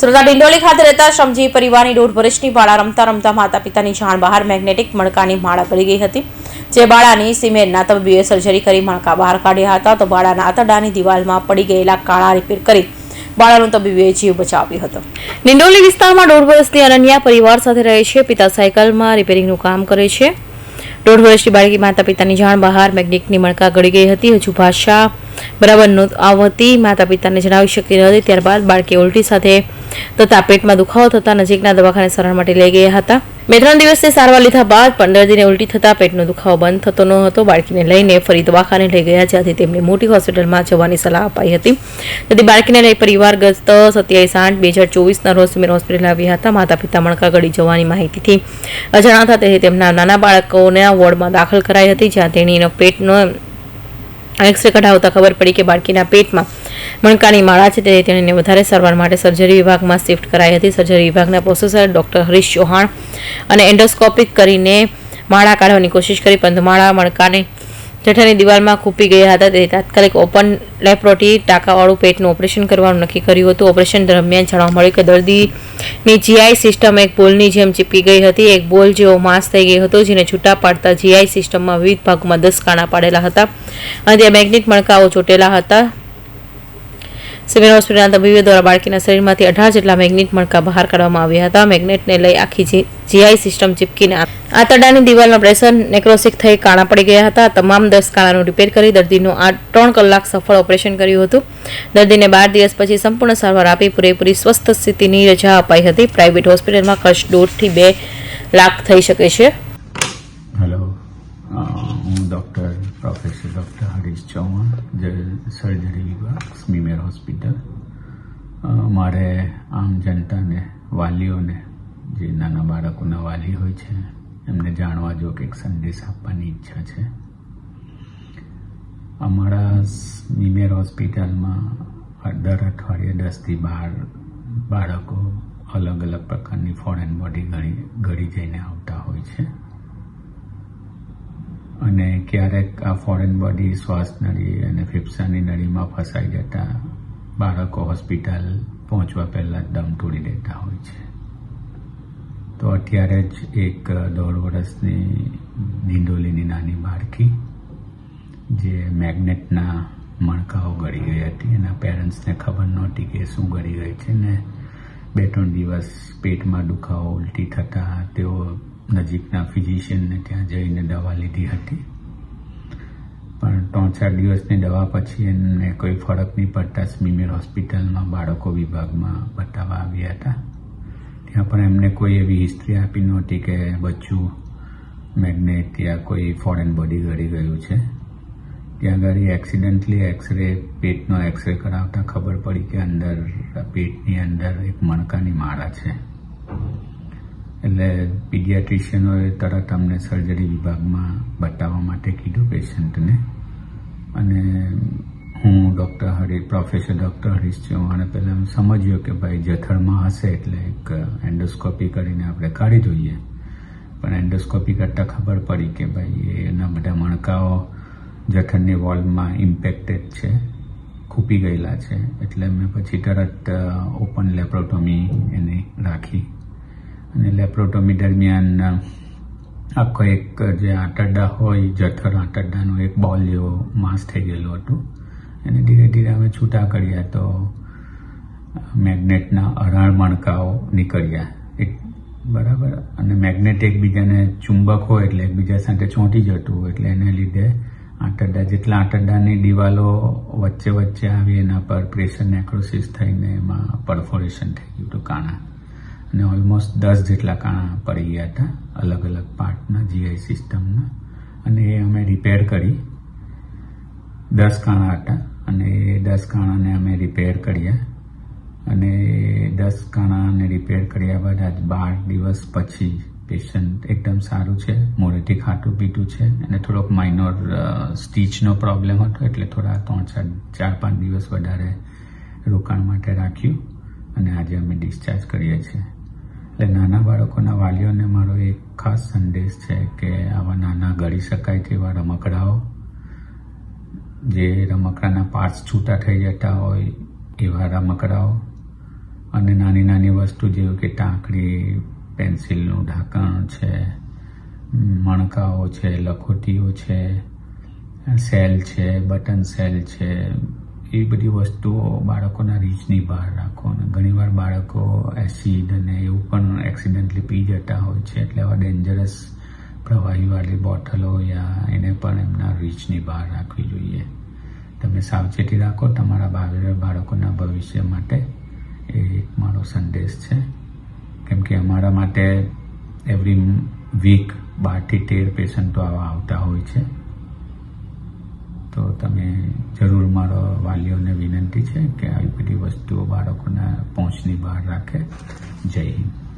સુરતના ડિંડોલી ખાતે રહેતા શ્રમજી પરિવારની દોઢ વર્ષની બાળા રમતા રમતા માતા પિતાની જાણ બહાર મેગ્નેટિક મણકાની માળા પડી ગઈ હતી. જે બાળાની સિમેન્ટના તબીબીએ સર્જરી કરી મણકા બહાર કાઢ્યા હતા તો બાળાના આતરડાની દિવાલમાં પડી ગયેલા કાળા રિપેર કરી બાળાનો તબીબે જીવ બચાવ્યો હતો. ડિંડોલી વિસ્તારમાં દોઢ વર્ષની અનન્યા પરિવાર સાથે રહે છે. પિતા સાયકલમાં રિપેરિંગનું કામ કરે છે. દોઢ વર્ષની બાળકી માતા પિતાની જાણ બહાર મેગ્નેટિકની મણકા ગળી ગઈ હતી. હજુ ભાષા બરાબર ન આવતી. માતા પિતાને જણાવી શકી ન હતી. ત્યારબાદ બાળકી ઉલટી સાથે તથા પેટમાં દુખાવો થતા નજીકના દવાખાને સારવાર માટે લઈ ગયા હતા. બે ત્રણ દિવસની સારવાર લીધા બાદ પણ દર્દીને ઉલટી થતા પેટનો દુખાવો બંધ થતો ન હતો. બાળકીને લઈને ફરી દવાખાને લઈ ગયા, જ્યાંથી તેમને મોટી હોસ્પિટલમાં જવાની સલાહ અપાઈ હતી. તેથી બાળકીને લઈ પરિવાર ગત સત્યાવીસ આઠ બે હજાર ચોવીસના રોજ સુમેર હોસ્પિટલ આવ્યા હતા. માતા પિતા મણકા જવાની માહિતીથી અજાણા હતા. તેથી તેમના નાના બાળકોને વોર્ડમાં દાખલ કરાઈ હતી, જ્યાં તેણીનો પેટનો એક્સરે કઢાવતા ખબર પડી કે બાળકીના પેટમાં મણકાની માળા છે તે તેણીને વધારે સારવાર માટે સર્જરી વિભાગમાં શિફ્ટ કરાઈ હતી. સર્જરી વિભાગના પ્રોફેસર ડોક્ટર હરીશ ચૌહાણ અને એન્ડોસ્કોપિક કરીને માળા કાઢવાની કોશિશ કરી. પરંતુ માળા મણકાને જઠરની દિવાલમાં ખૂપી ગયા હતા. તેથી તાત્કાલિક ઓપન લેપ્રોટી ટાંકાવાળું પેટનું ઓપરેશન કરવાનું નક્કી કર્યું હતું. ઓપરેશન દરમિયાન જાણવા મળ્યું કે દર્દીની જીઆઈ સિસ્ટમ એક બોલની જેમ ચીપકી ગઈ હતી. એક બોલ જેવો માસ થઈ ગયો હતો, જેને છૂટા પાડતા જીઆઈ સિસ્ટમમાં વિવિધ ભાગોમાં દસ કાણા પાડેલા હતા. અને ત્યાં મેગ્નેટ મણકાઓ ચોટેલા હતા. સિવિલ હોસ્પિટલના તબીબો દ્વારા બાળકીના શરીરમાંથી અઢાર જેટલા મેગ્નેટ મણકા બહાર કાઢવામાં આવ્યા હતા. મેગ્નેટને લઈ આખી જીઆઈ સિસ્ટમ ચીપકીને આંતરડાની દિવાલમાં પ્રેશર નેક્રોસિક થઈ કાણા પડી ગયા હતા. તમામ દસ કાણાનું રિપેર કરી દર્દીનું આ ત્રણ કલાક સફળ ઓપરેશન કર્યું હતું. દર્દીને બાર દિવસ પછી સંપૂર્ણ સારવાર આપી પૂરેપૂરી સ્વસ્થ સ્થિતિની રજા અપાઈ હતી. પ્રાઇવેટ હોસ્પિટલમાં ખર્ચ દોઢથી બે લાખ થઈ શકે છે. હેલો હું doctor professor doctor Harish Chauhan surgery વિભાગ સ્મીમેર હોસ્પિટલ મારે આમ જનતાને, વાલીઓને, જે નાના બાળકોના વાલી હોય છે, એમને જાણવા જો કે એક સંદેશ આપવાની ઈચ્છા છે. અમારા સ્મીમેર હોસ્પિટલમાં દર અઠવાડિયે દસથી બાર બાળકો અલગ અલગ પ્રકારની ફોરેન બોડી ઘડી ઘડી જઈને આવતા હોય છે. અને ક્યારેક આ ફોરેન બોડી શ્વાસ નળી અને ફેફસાની નળીમાં ફસાઈ જતા બાળકો હોસ્પિટલ પહોંચવા પહેલાં દમ તોડી દેતા હોય છે. તો અત્યારે જ એક દોઢ વર્ષની દિંડોલીની નાની બાળકી, જે મેગ્નેટના મણકાઓ ગળી ગઈ હતી, એના પેરેન્ટ્સને ખબર નહોતી કે શું ગળી ગઈ છે ને બે ત્રણ દિવસ પેટમાં દુખાવો ઉલટી થતાં તેઓ નજીકના ફિઝિશિયનને ત્યાં જઈને દવા લીધી હતી. પણ ત્રણ ચાર દિવસની દવા પછી એમને કોઈ ફરક નહીં પડતા સ્મીમેર હોસ્પિટલમાં બાળકો વિભાગમાં બતાવવા આવ્યા હતા. ત્યાં પણ એમને કોઈ એવી હિસ્ટ્રી આપી નહોતી કે બચ્ચું મેગ્નેટ યા કોઈ ફોરેન બોડી ગળી ગયું છે. ત્યાં આગળ એક્સિડન્ટલી એક્સરે, પેટનો એક્સરે કરાવતા ખબર પડી કે અંદર, પેટની અંદર એક મણકાની માળા છે. એટલે પીડિયાટ્રિશિયનોએ તરત અમને સર્જરી વિભાગમાં બતાવવા માટે કીધું પેશન્ટને. અને હું doctor Hari, professor doctor Harish ચૌહાણે પહેલાં સમજ્યો કે ભાઈ જઠરમાં હશે એટલે એક એન્ડોસ્કોપી કરીને આપણે કાઢી જોઈએ પણ એન્ડોસ્કોપી કરતાં ખબર પડી કે ભાઈ એના બધા મણકાઓ જઠરની વોલમાં ઇમ્પેક્ટેડ છે, ખૂપી ગયેલા છે. એટલે મેં પછી તરત ઓપન લેપ્રોટોમી એને રાખી. અને લેપ્રોટોમી દરમિયાન આખો એક જે આંતરડા હોય, જઠર આંતરડાનો એક બોલ જેવો માસ થઈ ગયેલો હતું. એને ધીરે ધીરે અમે છૂટા કર્યા તો મેગ્નેટના અઢાર મણકાઓ નીકળ્યા. એક બરાબર. અને મેગ્નેટ એકબીજાને ચુંબક હોય એટલે એકબીજા સાથે ચોંટી જતું હોય એટલે એને લીધે આંતરડા જેટલા આંતરડાની દિવાલો વચ્ચે વચ્ચે આવી એના પર પ્રેશર નેક્રોસિસ થઈને એમાં પરફોરેશન થઈ ગયું હતું, કાણા. અને ઓલમોસ્ટ દસ જેટલા કાણા પડી ગયા હતા, અલગ અલગ પાર્ટના જીઆઈ સિસ્ટમના. અને એ અમે રિપેર કરી. દસ કાણા હતા અને એ દસ કાણાને અમે રિપેર કર્યા. અને દસ કાણાને રિપેર કર્યા બાદ આજ બાર દિવસ પછી પેશન્ટ એકદમ સારું છે મોડેથી ખાટું પીટું છે અને થોડોક માઇનોર સ્ટીચનો પ્રોબ્લેમ હતો એટલે થોડા ત્રણ ચાર ચાર પાંચ દિવસ વધારે રોકાણ માટે રાખ્યું. અને આજે અમે ડિસ્ચાર્જ કરીએ છીએ. એટલે નાના બાળકોના વાલીઓને મારો એક ખાસ સંદેશ છે કે આવા નાના ગળી શકાય તેવા રમકડાઓ, જે રમકડાના પાર્ટ્સ છૂટા થઈ જતા હોય એવા રમકડાઓ અને નાની નાની વસ્તુ જેવી કે ટાંકડી પેન્સિલનું ઢાંકણ છે, મણકાઓ છે, લખોટીઓ છે, સેલ છે, બટન સેલ છે એ બધી વસ્તુઓ બાળકોના રીચની બહાર રાખો અને ઘણીવાર બાળકો એસિડ અને એવું પણ એક્સિડન્ટલી પી જતા હોય છે એટલે આવા ડેન્જરસ પ્રવાહીવાળી બોટલો યા એને પણ એમના રીચની બહાર રાખવી જોઈએ. તમે સાવચેતી રાખો, તમારા ભાવિ બાળકોના ભવિષ્ય માટે એ એક મારો સંદેશ છે. કેમ કે અમારા માટે એવરી વીક બારથી તેર પેશન્ટો આવા આવતા હોય છે. તો તમે મારો વાલીઓને વિનંતી છે કે આવી બધી વસ્તુઓ બાળકોના પહોંચની બહાર રાખે. જય હિન્દ.